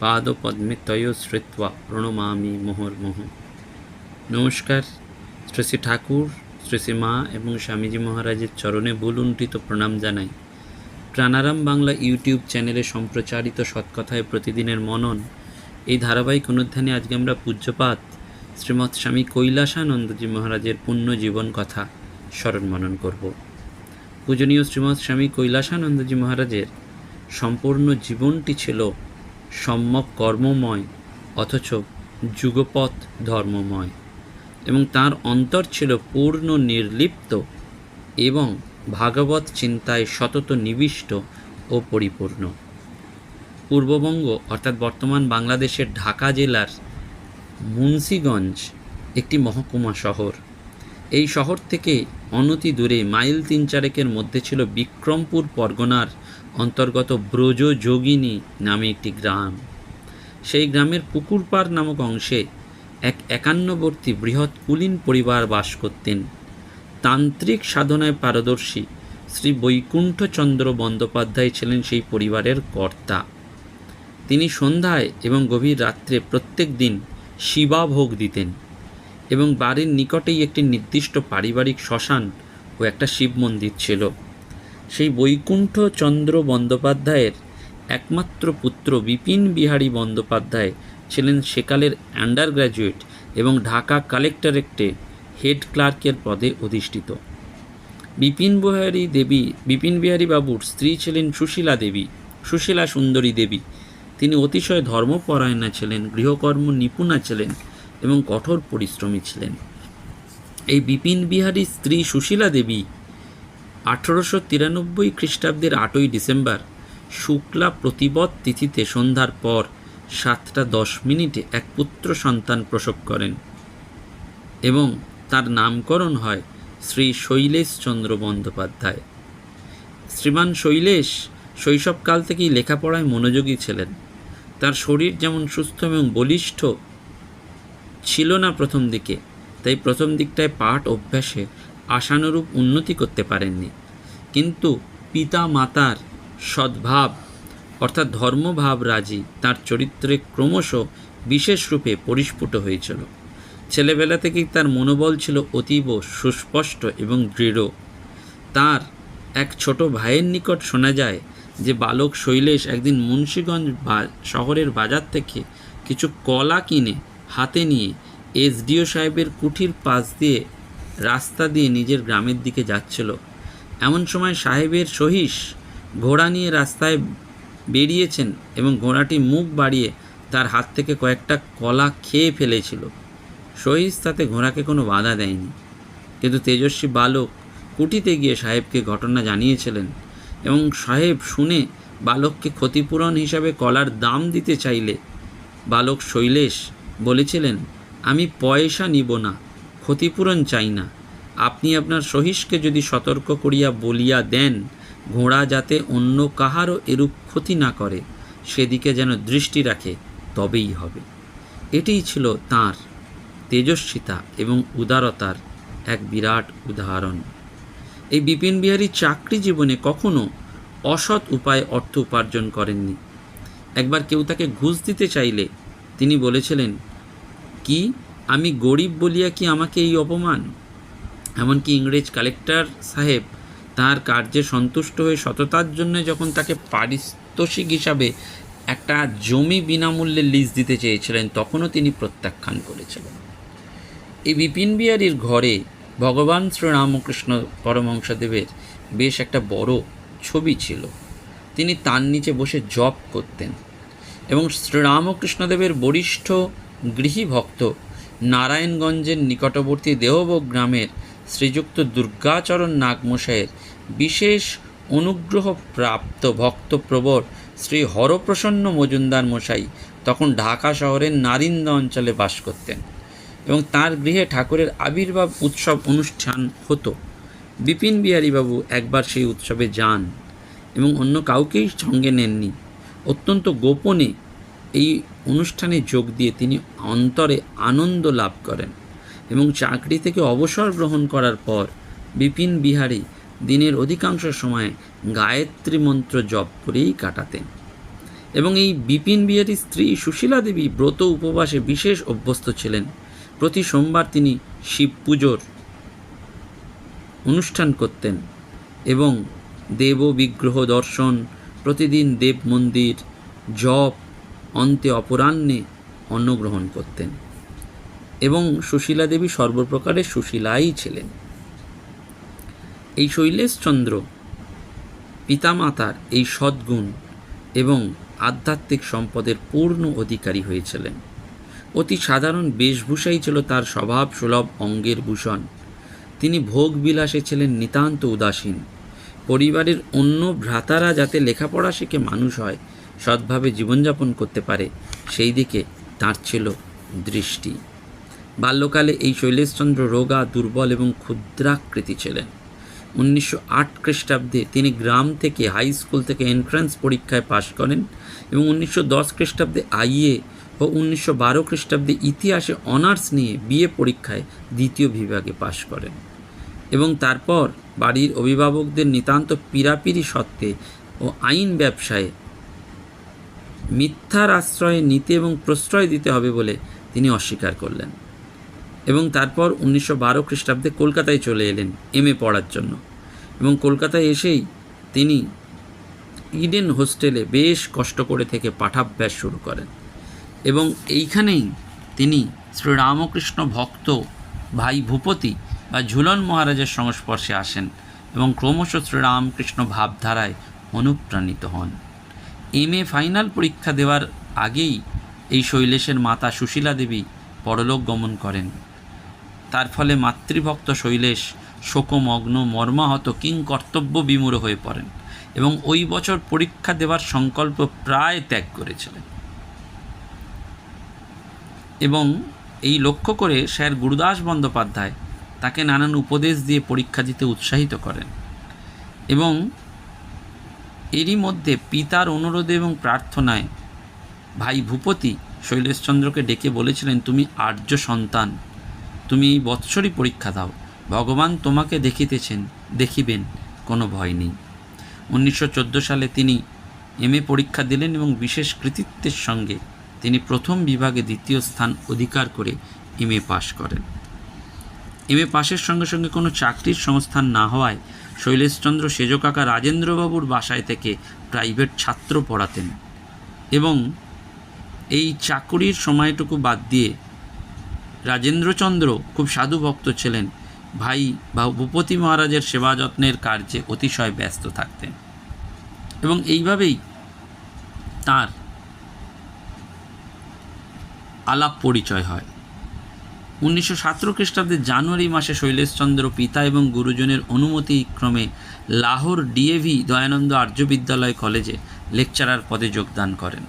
পাদপদ্মে তয় শ্রিত্বা প্রণমামি মোহর্মোহ নমস্কার শ্রী শ্রী ঠাকুর শ্রী শ্রী মা এবং স্বামীজি মহারাজের চরণে বুলুণ্ঠিত প্রণাম জানাই। প্রাণারাম বাংলা ইউটিউব চ্যানেলে সম্প্রচারিত সৎকথায় প্রতিদিনের মনন। এই ধারাবাহিক অনুধ্যানে আজকে আমরা পূজ্যপাত শ্রীমৎ স্বামী কৈলাসানন্দজি মহারাজের পুণ্য জীবন কথা স্মরণ মনন করব। পূজনীয় শ্রীমৎ স্বামী কৈলাসানন্দজি মহারাজের সম্পূর্ণ জীবনটি ছিল সম্যক কর্মময়, অথচ যুগপথ ধর্মময়। এবং তার অন্তর ছিল পূর্ণ নির্লিপ্ত এবং ভাগবত চিন্তায় সতত নিবিষ্ট ও পরিপূর্ণ। পূর্ববঙ্গ, অর্থাৎ বর্তমান বাংলাদেশের ঢাকা জেলার মুন্সীগঞ্জ একটি মহকুমা শহর। এই শহর থেকে অনতি দূরে মাইল তিন চারেকের মধ্যে ছিল বিক্রমপুর পরগনার অন্তর্গত ব্রজ যোগিনী নামে একটি গ্রাম। সেই গ্রামের পুকুরপাড় নামক অংশে এক একান্নবর্তী বৃহৎ কুলীন পরিবার বাস করতেন। তান্ত্রিক সাধনায় পারদর্শী শ্রী বৈকুণ্ঠচন্দ্র বন্দ্যোপাধ্যায় ছিলেন সেই পরিবারের কর্তা। তিনি সন্ধ্যায় এবং গভীর রাত্রে প্রত্যেক দিন শিবাভোগ দিতেন। এবং বাড়ির নিকটেই একটি নির্দিষ্ট পারিবারিক শ্মশান ও একটা শিব মন্দির ছিল। সেই বৈকুণ্ঠ চন্দ্র বন্দ্যোপাধ্যায়ের একমাত্র পুত্র বিপিন বিহারী বন্দ্যোপাধ্যায় ছিলেন সেকালের আন্ডার গ্র্যাজুয়েট এবং ঢাকা কালেক্টরেটে হেড ক্লার্কের পদে অধিষ্ঠিত। বিপিন বিহারী দেবী, বিপিন বিহারী বাবুর স্ত্রী ছিলেন সুশীলা দেবী, সুশীলা সুন্দরী দেবী। তিনি অতিশয় ধর্মপরায়ণা ছিলেন, গৃহকর্ম নিপুণা ছিলেন এবং কঠোর পরিশ্রমী ছিলেন। এই বিপিন বিহারী স্ত্রী সুশীলা দেবী আঠেরোশো তিরানব্বই খ্রিস্টাব্দের আটই ডিসেম্বর শুক্লা প্রতিবদ তিথিতে সন্ধ্যার পর সাতটা দশ মিনিটে এক পুত্র সন্তান প্রসব করেন এবং তার নামকরণ হয় শ্রী শৈলেশ চন্দ্র বন্দ্যোপাধ্যায়। শ্রীমান শৈলেশ শৈশবকাল থেকেই লেখাপড়ায় মনোযোগী ছিলেন। তার শরীর যেমন সুস্থ এবং বলিষ্ঠ ছিল না প্রথম দিকে, তাই প্রথম দিকটায় পাঠ অভ্যাসে আশানুরূপ উন্নতি করতে পারেননি। কিন্তু পিতা মাতার সদ্ভাব, অর্থাৎ ধর্মভাব রাজি তার চরিত্রে ক্রমশ বিশেষ রূপে পরিস্ফুট হয়েছিল। ছেলেবেলা থেকেই তার মনোবল ছিল অতীব সুস্পষ্ট এবং দৃঢ়। তার এক ছোট ভাইয়ের নিকট শোনা যায় যে, বালক শৈলেশ একদিন মুন্সীগঞ্জ শহরের বাজার থেকে কিছু কলা কিনে হাতে নিয়ে এসডিও সাহেবের কুঠির পাশ দিয়ে রাস্তা দিয়ে নিজের গ্রামের দিকে যাচ্ছিল। এমন সময় সাহেবের সহিস ঘোড়া নিয়ে রাস্তায় বেরিয়েছেন এবং ঘোড়াটি মুখ বাড়িয়ে তার হাত থেকে কয়েকটা কলা খেয়ে ফেলেছিল। সহিস তাতে ঘোড়াকে কোনো বাধা দেয়নি। কিন্তু তেজস্বী বালক কুটিতে গিয়ে সাহেবকে ঘটনা জানিয়েছিলেন এবং সাহেব শুনে বালককে ক্ষতিপূরণ হিসাবে কলার দাম দিতে চাইলে বালক শৈলেশ বলেছিলেন, আমি পয়সা নিব না, ক্ষতিপূরণ চাই না। আপনি আপনার সহিসকে যদি সতর্ক করিয়া বলিয়া দেন, ঘোড়া যাতে অন্য কাহারও এরূপ ক্ষতি না করে, সেদিকে যেন দৃষ্টি রাখে, তবেই হবে। এটিই ছিল তার তেজস্বিতা এবং উদারতার এক বিরাট উদাহরণ। এই বিপিন বিহারী চাকরি জীবনে কখনো অসৎ উপায়ে অর্থ উপার্জন করেননি। একবার কেউ তাকে ঘুষ দিতে চাইলে তিনি বলেছিলেন কি আমি গরিব বলিয়া কি আমাকে এই অপমান? এমনকি ইংরেজ কালেক্টর সাহেব তার কার্যে সন্তুষ্ট হয়ে সততার জন্য যখন তাকে পারিতোষিক হিসাবে একটা জমি বিনামূল্যে লিজ দিতে চেয়েছিলেন, তখনও তিনি প্রত্যাখ্যান করেছিলেন। এই বিপিন বিহারীর ঘরে ভগবান শ্রীরামকৃষ্ণ পরমহংসদেবের বেশ একটা বড় ছবি ছিল। তিনি তার নিচে বসে জপ করতেন এবং শ্রীরামকৃষ্ণদেবের বরিষ্ঠ গৃহী ভক্ত নারায়ণগঞ্জের নিকটবর্তী দেহভোগ গ্রামের শ্রীযুক্ত দুর্গাচরণ নাগমশাইয়ের বিশেষ অনুগ্রহ প্রাপ্ত ভক্তপ্রবর শ্রী হরপ্রসন্ন মজুমদার মশাই তখন ঢাকা শহরের নারিন্দা অঞ্চলে বাস করতেন এবং তার গৃহে ঠাকুরের আবির্ভাব উৎসব অনুষ্ঠান হতো। বিপিন বিহারীবাবু একবার সেই উৎসবে যান এবং অন্য কাউকেই সঙ্গে নেননি। অত্যন্ত গোপনে এই অনুষ্ঠানে যোগ দিয়ে তিনি অন্তরে আনন্দ লাভ করেন এবং চাকরি থেকে অবসর গ্রহণ করার পর বিপিন বিহারী দিনের অধিকাংশ সময় গায়ত্রী মন্ত্র জপ করেই কাটাতেন। এবং এই বিপিন বিহারীর স্ত্রী সুশীলা দেবী ব্রত উপবাসে বিশেষ অভ্যস্ত ছিলেন। প্রতি সোমবার তিনি শিব পুজোর অনুষ্ঠান করতেন এবং দেব বিগ্রহ দর্শন, প্রতিদিন দেব মন্দির, জপ অন্তে অপরাহ্নে অন্নগ্রহণ করতেন এবং সুশীলা দেবী সর্বপ্রকারের সুশীলাই ছিলেন। এই শৈলেশচন্দ্র পিতামাতার এই সদ্গুণ এবং আধ্যাত্মিক সম্পদের পূর্ণ অধিকারী হয়েছিলেন। অতি সাধারণ বেশভূষাই ছিল তার স্বভাব সুলভ, অঙ্গের ভূষণ। তিনি ভোগ বিলাসে ছিলেন নিতান্ত উদাসীন। পরিবারের অন্য ভ্রাতারা যাতে লেখাপড়া শিখে মানুষ হয় সৎভাবে জীবনযাপন করতে পারে, সেই দিকে তাঁর ছিল দৃষ্টি। বাল্যকালে এই শৈলেশচন্দ্র রোগা দুর্বল এবং ক্ষুদ্রাকৃতি ছিলেন। উনিশশো আট খ্রিস্টাব্দে তিনি গ্রাম থেকে হাই স্কুল থেকে এন্ট্রান্স পরীক্ষায় পাশ করেন এবং উনিশশো দশ খ্রিস্টাব্দে আইএ ও উনিশশো বারো খ্রিস্টাব্দে ইতিহাসে অনার্স নিয়ে বিএ পরীক্ষায় দ্বিতীয় বিভাগে পাশ করেন এবং তারপর বাড়ির অভিভাবকদের নিতান্ত পীড়াপিড়ি সত্ত্বে ও আইন ব্যবসায়ে মিথ্যার আশ্রয় নিতে এবং প্রশ্রয় দিতে হবে বলে তিনি অস্বীকার করলেন এবং তারপর উনিশশো বারো খ্রিস্টাব্দে কলকাতায় চলে এলেন এম এ পড়ার জন্য। এবং কলকাতায় এসেই তিনি ইডেন হোস্টেলে বেশ কষ্ট করে থেকে পাঠাভ্যাস শুরু করেন এবং এইখানেই তিনি শ্রীরামকৃষ্ণ ভক্ত ভাই ভূপতি বা ঝুলন মহারাজের সংস্পর্শে আসেন এবং ক্রমশ শ্রীরামকৃষ্ণ ভাবধারায় অনুপ্রাণিত হন। এম এ ফাইনাল পরীক্ষা দেওয়ার আগেই এই শৈলেশের মাতা সুশীলা দেবী পরলোক গমন করেন। তার ফলে মাতৃভক্ত শৈলেশ শোকমগ্ন, মর্মাহত কিং কর্তব্য বিমূঢ় হয়ে পড়েন এবং ওই বছর পরীক্ষা দেওয়ার সংকল্প প্রায় ত্যাগ করেছিলেন। এবং এই লক্ষ্য করে স্যার গুরুদাস বন্দ্যোপাধ্যায় তাকে নানান উপদেশ দিয়ে পরীক্ষা দিতে উৎসাহিত করেন এবং এরই মধ্যে পিতার অনুরোধে এবং প্রার্থনায় ভাই ভূপতি শৈলেশচন্দ্রকে ডেকে বলেছিলেন, তুমি আর্য সন্তান, তুমি বৎসরই পরীক্ষা দাও। ভগবান তোমাকে দেখিতেছেন, দেখিবেন, কোনো ভয় নেই। উনিশশো চোদ্দ সালে তিনি এম পরীক্ষা দিলেন এবং বিশেষ কৃতিত্বের সঙ্গে তিনি প্রথম বিভাগে দ্বিতীয় স্থান অধিকার করে এম পাশ করেন। এম এ পাশের সঙ্গে সঙ্গে কোনো চাকরির সংস্থান না হওয়ায় শৈলেশচন্দ্র সেজকাকা রাজেন্দ্রবাবুর বাসায় থেকে প্রাইভেট ছাত্র পড়াতেন এবং এই চাকুরির সময়টুকু বাদ দিয়ে রাজেন্দ্রচন্দ্র খুব সাধু ভক্ত ছিলেন। ভাই বা ভূপতি মহারাজের সেবা যত্নের কার্যে অতিশয় ব্যস্ত থাকতেন এবং এইভাবেই তার আলাপ পরিচয় হয়। উনিশশো সতেরো খ্রিস্টাব্দের জানুয়ারি মাসে শৈলেশচন্দ্র পিতা এবং গুরুজনের অনুমতিক্রমে লাহোর ডিএভি দয়ানন্দ আর্য বিদ্যালয় কলেজে লেকচারার পদে যোগদান করেন।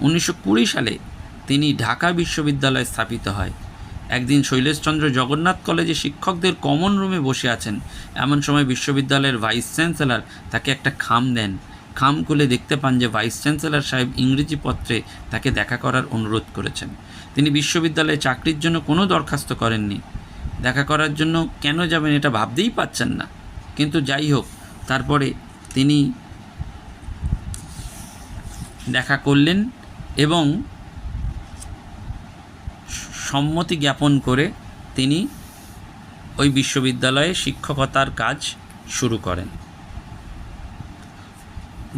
উনিশশো কুড়ি সালে তিনি ঢাকা বিশ্ববিদ্যালয় স্থাপিত হয়। একদিন শৈলেশচন্দ্র জগন্নাথ কলেজে শিক্ষকদের কমন রুমে বসে আছেন। এমন সময় বিশ্ববিদ্যালয়ের ভাইস চ্যান্সেলর তাকে একটা খাম দেন। খাম খুলে দেখতে পান যে ভাইস চ্যান্সেলর সাহেব ইংরেজি পত্রে তাকে দেখা করার অনুরোধ করেছেন। তিনি বিশ্ববিদ্যালয়ে চাকরির জন্য কোনো দরখাস্ত করেননি। দেখা করার জন্য কেন যাবেন এটা ভাবতেই পাচ্ছেন না। কিন্তু যাই হোক, তারপরে তিনি দেখা করলেন এবং সম্মতি জ্ঞাপন করে তিনি ওই বিশ্ববিদ্যালয়ে শিক্ষকতার কাজ শুরু করেন।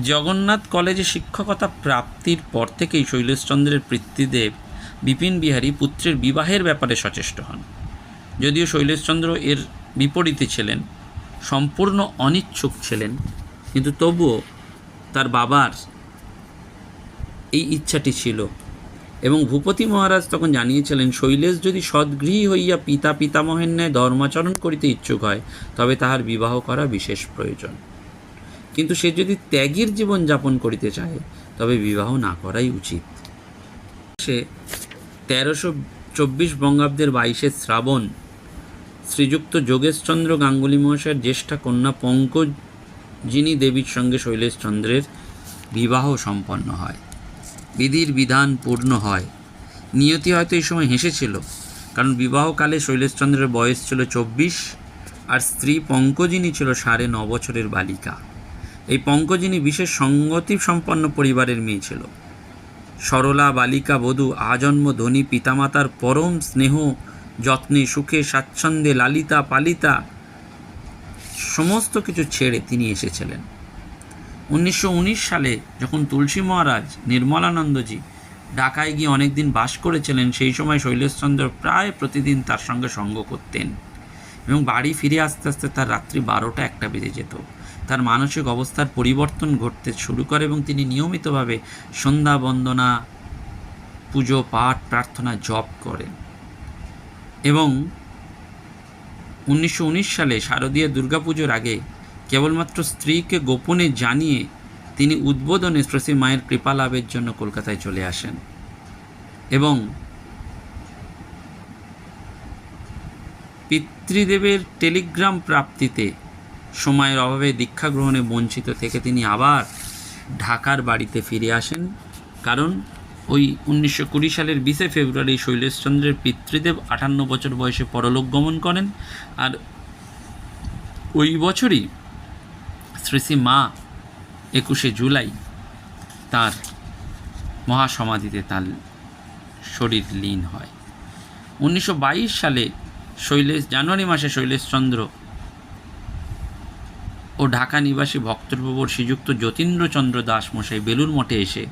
জগন্নাথ কলেজে শিক্ষকতা প্রাপ্তির পর থেকেই শৈলেশচন্দ্রের পিতৃদেব বিপিন বিহারী পুত্রের বিবাহের ব্যাপারে সচেষ্ট হন। যদিও শৈলেশচন্দ্র এর বিপরীতে ছিলেন, সম্পূর্ণ অনিচ্ছুক ছিলেন, কিন্তু তবুও তার বাবার এই ইচ্ছাটি ছিল এবং ভূপতি মহারাজ তখন জানিয়েছিলেন, শৈলেশ যদি সদ্গৃহী হইয়া পিতা পিতামহের ন্যায় ধর্মাচরণ করিতে ইচ্ছুক হয়, তবে তাহার বিবাহ করা বিশেষ প্রয়োজন। কিন্তু সে যদি ত্যাগীর জীবন যাপন করিতে চায়, তবে বিবাহ না করাই উচিত। সে তেরোশো চব্বিশ বঙ্গাব্দের বাইশে শ্রাবণ, শ্রীযুক্ত যোগেশচন্দ্র গাঙ্গুলি মহাশয়ের জ্যেষ্ঠা কন্যা পঙ্কজিনী দেবীর সঙ্গে শৈলেশচন্দ্রের বিবাহ সম্পন্ন হয়। বিধির বিধান পূর্ণ হয়। নিয়তি হয়তো এই সময় হেসেছিল, কারণ বিবাহকালে শৈলেশচন্দ্রের বয়স ছিল চব্বিশ, আর স্ত্রী পঙ্কজিনী ছিল সাড়ে ন বছরের বালিকা। এই পঙ্কজিনী বিশেষ সঙ্গতি সম্পন্ন পরিবারের মেয়ে ছিল। সরলা, বালিকা, বধূ, আজন্ম, ধনী, পিতামাতার পরম স্নেহ, যত্নে, সুখে, স্বাচ্ছন্দ্যে, লালিতা, পালিতা, সমস্ত কিছু ছেড়ে তিনি এসেছিলেন। উনিশশো উনিশ সালে যখন তুলসী মহারাজ নির্মলানন্দজি ঢাকায় গিয়ে অনেকদিন বাস করেছিলেন, সেই সময় শৈলেশচন্দ্র প্রায় প্রতিদিন তার সঙ্গে সঙ্গ করতেন এবং বাড়ি ফিরে আসতে আসতে তার রাত্রি বারোটা একটা বেজে যেত। তার মানসিক অবস্থার পরিবর্তন ঘটতে শুরু করে এবং তিনি নিয়মিতভাবে সন্ধ্যা বন্দনা, পুজো, পাঠ, প্রার্থনা, জপ করেন। এবং উনিশশো উনিশ সালে শারদীয় দুর্গাপুজোর আগে কেবলমাত্র স্ত্রীকে গোপনে জানিয়ে তিনি উদ্বোধনে শ্রী মায়ের কৃপা লাভের জন্য কলকাতায় চলে আসেন। এবং পিতৃদেবের টেলিগ্রাম প্রাপ্তিতে সময়ের অভাবে দীক্ষা গ্রহণে বঞ্চিত থেকে তিনি আবার ঢাকার বাড়িতে ফিরে আসেন। কারণ ওই উনিশশো কুড়ি সালের বিশে ফেব্রুয়ারি শৈলেশচন্দ্রের পিতৃদেব আটান্ন বছর বয়সে পরলোক গমন করেন আর ওই বছরই শ্রী শ্রী মা একুশে জুলাই তার মহাসমাধিতে তার শরীর লীন হয়। উনিশশো বাইশ সালে শৈলেশ, জানুয়ারি মাসে শৈলেশচন্দ্র ও ঢাকা নিবাসী ভক্তপ্রভুর শ্রীযুক্ত যতীন্দ্রচন্দ্র দাস মশাই বেলুর মঠে এসে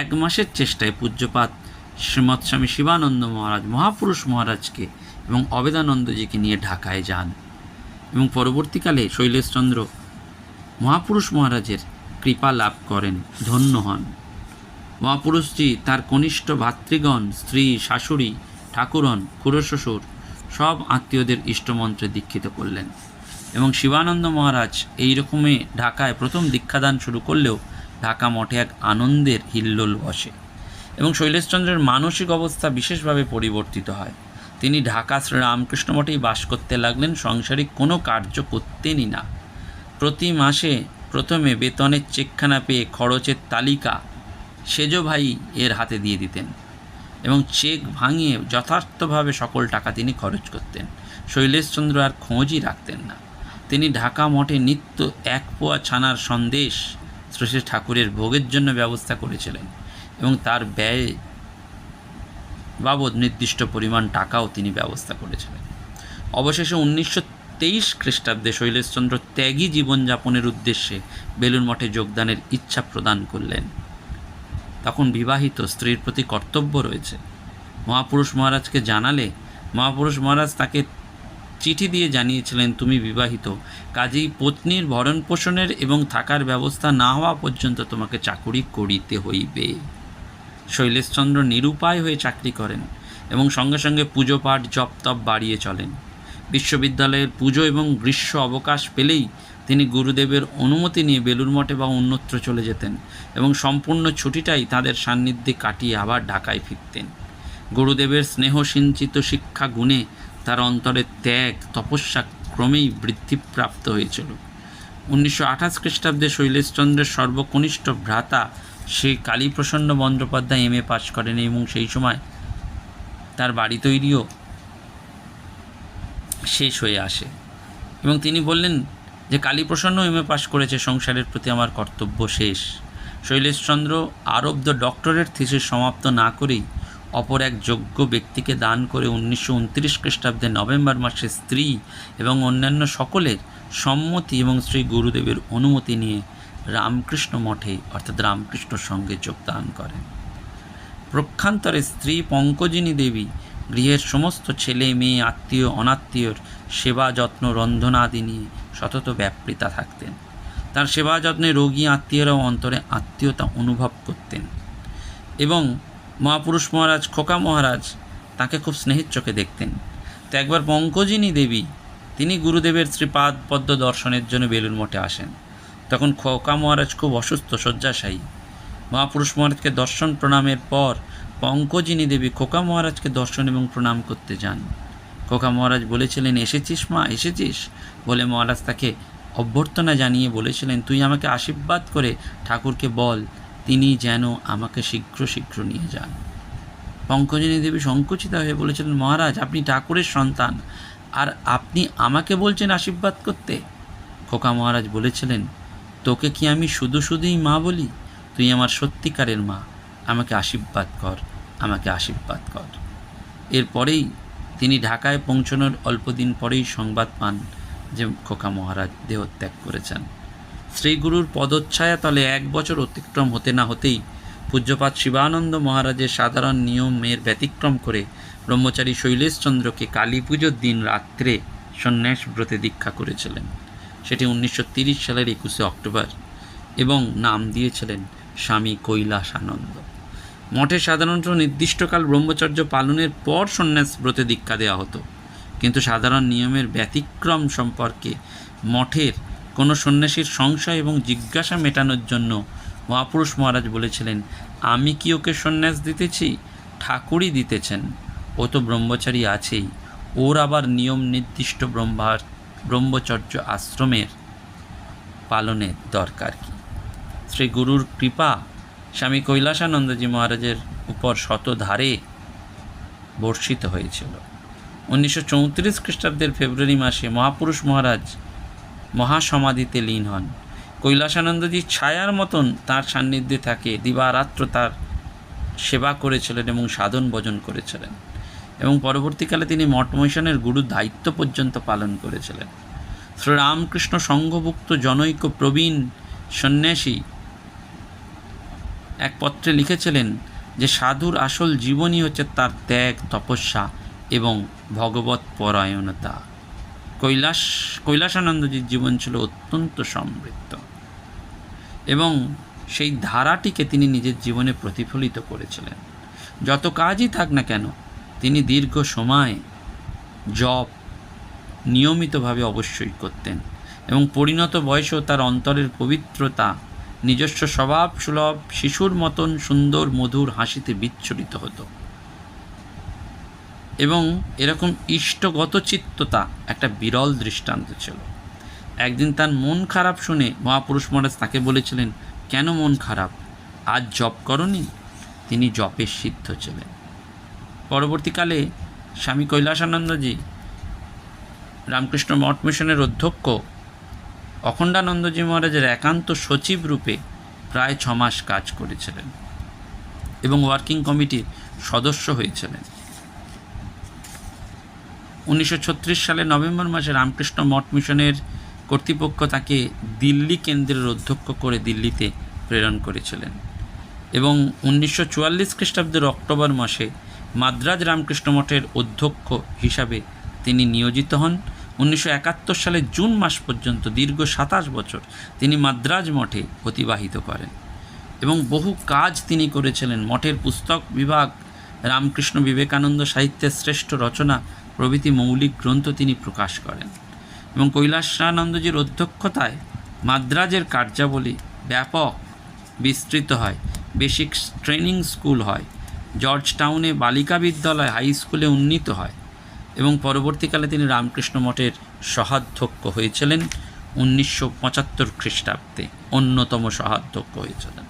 এক মাসের চেষ্টায় পূজ্যপাত শ্রীমৎ স্বামী শিবানন্দ মহারাজ, মহাপুরুষ মহারাজকে এবং অবেদানন্দজিকে নিয়ে ঢাকায় যান এবং পরবর্তীকালে শৈলেশচন্দ্র মহাপুরুষ মহারাজের কৃপা লাভ করেন, ধন্য হন। মহাপুরুষজি তার কনিষ্ঠ ভাতৃগণ, স্ত্রী, শাশুড়ি, ঠাকুরন, খুড়শ্বশুর সব আত্মীয়দের ইষ্টমন্ত্রে দীক্ষিত করলেন। এবং শিবানন্দ মহারাজ এই রকমে ঢাকায় প্রথম দীক্ষাদান শুরু করলেও ঢাকা মঠে এক আনন্দের হিল্লোল বসে এবং শৈলেশচন্দ্রের মানসিক অবস্থা বিশেষভাবে পরিবর্তিত হয়। তিনি ঢাকা শ্রীরামকৃষ্ণ মঠেই বাস করতে লাগলেন, সংসারিক কোনো কার্য করতেনই না। প্রতি মাসে প্রথমে বেতনের চেকখানা পেয়ে খরচের তালিকা সেজ ভাই এর হাতে দিয়ে দিতেন এবং চেক ভাঙিয়ে যথার্থভাবে সকল টাকা তিনি খরচ করতেন। শৈলেশচন্দ্র আর খোঁজই রাখতেন না। তিনি ঢাকা মঠে নিত্য এক পোয়া ছানার সন্দেশ শ্রী ঠাকুরের ভোগের জন্য ব্যবস্থা করেছিলেন এবং তার ব্যয় বাবদ নির্দিষ্ট পরিমাণ টাকাও তিনি ব্যবস্থা করেছিলেন। অবশেষে উনিশশো তেইশ খ্রিস্টাব্দে শৈলেশচন্দ্র ত্যাগী জীবনযাপনের উদ্দেশ্যে বেলুর মঠে যোগদানের ইচ্ছা প্রদান করলেন। তখন বিবাহিত স্ত্রীর প্রতি কর্তব্য রয়েছে। মহাপুরুষ মহারাজকে জানালে মহাপুরুষ মহারাজ তাকে চিঠি দিয়ে জানিয়েছিলেন, তুমি বিবাহিত। কাজেই পত্নীর ভরণ পোষণের এবং থাকার ব্যবস্থা না হওয়া পর্যন্ত তোমাকে চাকুরি করিতে হইবে। শৈলেশচন্দ্র নিরুপায় হয়ে চাকরি করেন এবং সঙ্গে সঙ্গে পুজো পাঠ, জপ তপ বাড়িয়ে চলেন। বিশ্ববিদ্যালয়ের পুজো এবং গ্রীষ্ম অবকাশ পেলেই তিনি গুরুদেবের অনুমতি নিয়ে বেলুর মঠে বা অন্যত্র চলে যেতেন এবং সম্পূর্ণ ছুটিটাই তাদের সান্নিধ্যে কাটিয়ে আবার ঢাকায় ফিরতেন। গুরুদেবের স্নেহ সিঞ্চিত শিক্ষা গুণে তার অন্তরে ত্যাগ, তপস্যা ক্রমেই বৃদ্ধিপ্রাপ্ত হয়েছিল। উনিশশো আঠাশ খ্রিস্টাব্দে শৈলেশচন্দ্রের সর্বকনিষ্ঠ ভ্রাতা Shri Kaliprasanna Bandyopadhyay M A pass করেন এবং সেই সময় তার বাড়ি তৈরিও শেষ হয়ে আসে। এবং তিনি বললেন যে কালীপ্রসন্ন এম এ পাশ করেছে, সংসারের প্রতি আমার কর্তব্য শেষ। শৈলেশচন্দ্র আরব্ধ ডক্টরেট থিসিস সমাপ্ত না করেই অপর এক যোগ্য ব্যক্তিকে দান করে উনিশশো উনত্রিশ খ্রিস্টাব্দে নভেম্বর মাসে স্ত্রী এবং অন্যান্য সকলের সম্মতি এবং শ্রী গুরুদেবের অনুমতি নিয়ে রামকৃষ্ণ মঠে, অর্থাৎ রামকৃষ্ণ সঙ্গে যোগদান করেন। প্রক্ষান্তরে স্ত্রী পঙ্কজিনী দেবী গৃহের সমস্ত ছেলে, মেয়ে, আত্মীয়, অনাত্মীয়র সেবা যত্ন রন্ধনাদি নিয়ে সতত ব্যাপৃতা থাকতেন। তার সেবা যত্নে রোগী, আত্মীয়রাও অন্তরে আত্মীয়তা অনুভব করতেন এবং মহাপুরুষ মহারাজ, খোকা মহারাজ তাকে খুব স্নেহের চোখে দেখতেন। তো একবার পঙ্কজিনী দেবী, তিনি গুরুদেবের শ্রীপাদ পদ্ম দর্শনের জন্য বেলুর মঠে আসেন। তখন খোকা মহারাজ খুব অসুস্থ, শয্যাশায়ী। মহাপুরুষ মহারাজকে দর্শন প্রণামের পর পঙ্কজিনী দেবী খোকা মহারাজকে দর্শন এবং প্রণাম করতে যান। খোকা মহারাজ বলেছিলেন, এসেছিস মা, এসেছিস? বলে মহারাজ তাকে অভ্যর্থনা জানিয়ে বলেছিলেন, তুই আমাকে আশীর্বাদ করে ঠাকুরকে বল তিনি যেন আমাকে শীঘ্র শীঘ্র নিয়ে যান। পঙ্কজিনী দেবী সংকুচিত হয়ে বলেছিলেন, মহারাজ, আপনি ঠাকুরের সন্তান। আর আপনি আমাকে বলছেন আশীর্বাদ করতে? খোকা মহারাজ বলেছিলেন, তোকে কি আমি শুধু শুধুই মা বলি? তুই আমার সত্যিকারের মা। আমাকে আশীর্বাদ কর, আমাকে আশীর্বাদ কর। এরপরেই তিনি ঢাকায় পৌঁছানোর অল্পদিন পরেই সংবাদ পান যে খোকা মহারাজ দেহত্যাগ করেছেন। শ্রীগুরুর পদচ্ছায়া তলে এক বছর অতিক্রম হতে না হতেই পূজ্যপাত শিবানন্দ মহারাজের সাধারণ নিয়মের ব্যতিক্রম করে ব্রহ্মচারী শৈলেশচন্দ্রকে কালী পুজোর দিন রাত্রে সন্ন্যাস ব্রতে দীক্ষা করেছিলেন। সেটি উনিশশো সালের একুশে অক্টোবর এবং নাম দিয়েছিলেন স্বামী কৈলাসানন্দ। মঠে সাধারণত নির্দিষ্টকাল ব্রহ্মচর্য পালনের পর সন্ন্যাস ব্রতে দীক্ষা দেওয়া হতো। কিন্তু সাধারণ নিয়মের ব্যতিক্রম সম্পর্কে মঠের কোনো সন্ন্যাসীর সংশয় এবং জিজ্ঞাসা মেটানোর জন্য মহাপুরুষ মহারাজ বলেছিলেন, আমি কি ওকে সন্ন্যাস দিতেছি? ঠাকুরই দিতেছেন। ও তো ব্রহ্মচারী আছেই। ওর আবার নিয়ম নির্দিষ্ট ব্রহ্মার, ব্রহ্মচর্য আশ্রমের পালনের দরকার কি? শ্রী গুরুর কৃপা। স্বামী কৈলাসানন্দজি মহারাজের উপর শতধারে বর্ষিত হয়েছিল। উনিশশো চৌত্রিশ খ্রিস্টাব্দের ফেব্রুয়ারি মাসে মহাপুরুষ মহারাজ মহাসমাধিতে লীন হন। কৈলাসানন্দজি ছায়ার মতন তার সান্নিধ্যে থাকে, দিবারাত্র তার সেবা করেছিলেন এবং সাধন ভজন করেছিলেন এবং পরবর্তীকালে তিনি মঠ গুরু দায়িত্ব পর্যন্ত পালন করেছিলেন। শ্রীরামকৃষ্ণ সংঘভুক্ত জনৈক প্রবীণ সন্ন্যাসী এক পত্রে লিখেছিলেন যে, সাধুর আসল জীবনই হচ্ছে তার ত্যাগ, তপস্যা এবং ভগবত পরায়ণতা। কৈলাস, কৈলাসানন্দজির জীবন ছিল অত্যন্ত সমৃদ্ধ এবং সেই ধারাটিকে তিনি নিজের জীবনে প্রতিফলিত করেছিলেন। যত কাজই থাক না কেন, তিনি দীর্ঘ সময় জপ নিয়মিতভাবে অবশ্যই করতেন এবং পরিণত বয়সেও তার অন্তরের পবিত্রতা, নিজস্ব স্বভাব সুলভ, শিশুর মতন সুন্দর, মধুর হাসিতে বিচ্ছুরিত হতো। এবং এরকম ইষ্টগত চিত্ততা একটা বিরল দৃষ্টান্ত ছিল। একদিন তার মন খারাপ শুনে মহাপুরুষ মহারাজ তাকে বলেছিলেন, কেন মন খারাপ? আজ জপ করনি? তিনি জপে সিদ্ধ ছিলেন। পরবর্তীকালে স্বামী কৈলাসানন্দজি, রামকৃষ্ণ মঠ মিশনের অধ্যক্ষ, অখণ্ডানন্দজি মহারাজের একান্ত সচিব রূপে প্রায় ছমাস কাজ করেছিলেন এবং ওয়ার্কিং কমিটির সদস্য হয়েছিলেন। উনিশশো ছত্রিশ সালে নভেম্বর মাসে রামকৃষ্ণ মঠ মিশনের কর্তৃপক্ষ তাকে দিল্লি কেন্দ্রের অধ্যক্ষ করে দিল্লিতে প্রেরণ করেছিলেন। এবং উনিশশো চুয়াল্লিশ খ্রিস্টাব্দের অক্টোবর মাসে মাদ্রাজ রামকৃষ্ণ মঠের অধ্যক্ষ হিসাবে তিনি নিয়োজিত হন। উনিশশো একাত্তর সালে জুন মাস পর্যন্ত দীর্ঘ সাতাশ বছর তিনি মাদ্রাজ মঠে অতিবাহিত করেন এবং বহু কাজ তিনি করেছিলেন। মঠের পুস্তক বিভাগ, রামকৃষ্ণ বিবেকানন্দ সাহিত্যের শ্রেষ্ঠ রচনা প্রভৃতি মৌলিক গ্রন্থ তিনি প্রকাশ করেন। এবং কৈলাসানন্দজির অধ্যক্ষতায় মাদ্রাজের কার্যাবলী ব্যাপক বিস্তৃত হয়। বেসিক ট্রেনিং স্কুল হয়। জর্জ টাউনে বালিকা বিদ্যালয় হাই স্কুলে উন্নীত হয় এবং পরবর্তীকালে তিনি রামকৃষ্ণ মঠের সহাধ্যক্ষ হয়েছিলেন উনিশশো পঁচাত্তর খ্রিস্টাব্দে। অন্যতম সহাধ্যক্ষ হয়েছিলেন।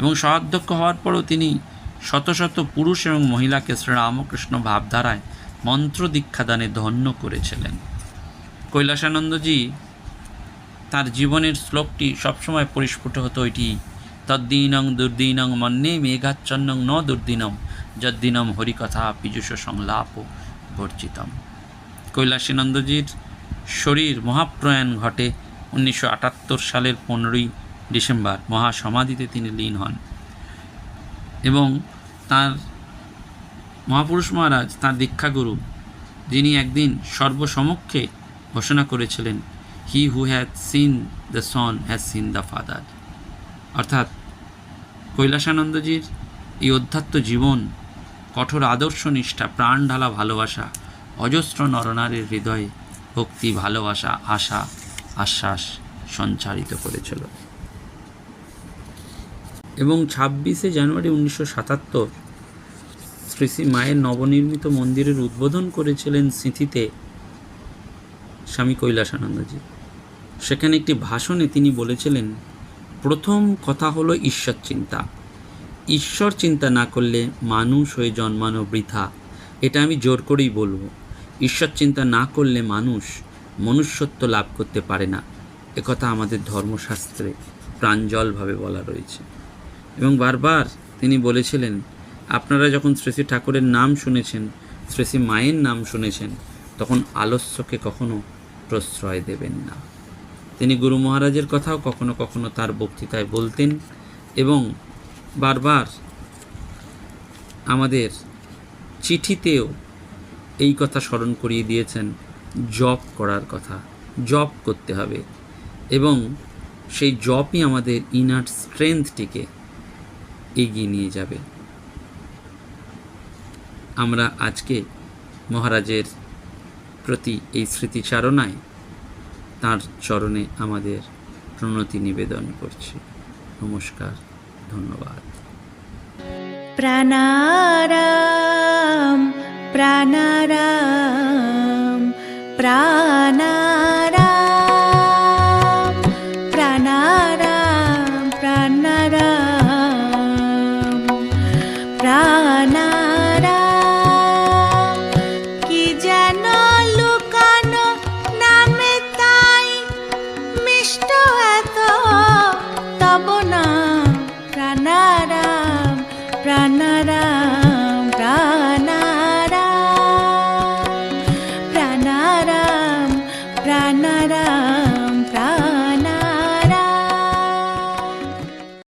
এবং সহাধ্যক্ষ হওয়ার পরও তিনি শত শত পুরুষ এবং মহিলাকে শ্রীরামকৃষ্ণ ভাবধারায় মন্ত্র দীক্ষাদানে ধন্য করেছিলেন। কৈলাসানন্দজি তার জীবনের শ্লোকটি সবসময় পরিস্ফুট হতো ওইটি, তদ্দিনং দুর্দিনং মন্যে মেঘাচ্ছন্নং ন দুর্দিনম, যদ্দিনম হরিকথা পীযুষ সংলাপ বর্জিতম। কৈলাসানন্দজির শরীর মহাপ্রয়াণ ঘটে উনিশশো আটাত্তর সালের পনেরোই ডিসেম্বর, মহাসমাধিতে তিনি লীন হন এবং তার মহাপুরুষ মহারাজ তাঁর দীক্ষাগুরু, যিনি একদিন সর্বসমক্ষে ঘোষণা করেছিলেন he who has seen the son has seen the father অর্থাৎ কৈলাসানন্দজির এই অধ্যাত্ম জীবন, কঠোর আদর্শ নিষ্ঠা, প্রাণ ঢালা ভালোবাসা, অজস্র নরনারীর হৃদয়ে ভক্তি, ভালোবাসা, আশা, আশ্বাস সঞ্চারিত করেছিল। এবং ছাব্বিশে জানুয়ারি উনিশশো সাতাত্তর শ্রী শ্রী মায়ের নবনির্মিত মন্দিরের উদ্বোধন করেছিলেন স্মৃতিতে স্বামী কৈলাসানন্দজি। সেখানে একটি ভাষণে তিনি বলেছিলেন, প্রথম কথা হলো ঈশ্বর চিন্তা। ঈশ্বর চিন্তা না করলে মানুষ হয়ে জন্মানো বৃথা। এটা আমি জোর করেই বলব। ঈশ্বর চিন্তা না করলে মানুষ মনুষ্যত্ব লাভ করতে পারে না। একথা আমাদের ধর্মশাস্ত্রে প্রাঞ্জলভাবে বলা রয়েছে। এবং বারবার তিনি বলেছিলেন আপনারা যখন শ্রী শ্রী ঠাকুরের নাম শুনেছেন, শ্রী শ্রী মায়ের নাম শুনেছেন, তখন আলস্যকে কখনো প্রশ্রয় দেবেন না। তিনি গুরু মহারাজের কথাও কখনো কখনো তার বক্তৃতায় বলতেন এবং বারবার আমাদের চিঠিতেও এই কথা স্মরণ করিয়ে দিয়েছেন জব করার কথা জব করতে হবে এবং সেই জবই আমাদের ইনার স্ট্রেংথটিকে এগিয়ে নিয়ে যাবে। আমরা আজকে মহারাজের প্রতি এই স্মৃতিচারণায় তার চরণে আমাদের প্রণতি নিবেদন করছি। নমস্কার, ধন্যবাদ। প্রাণারাম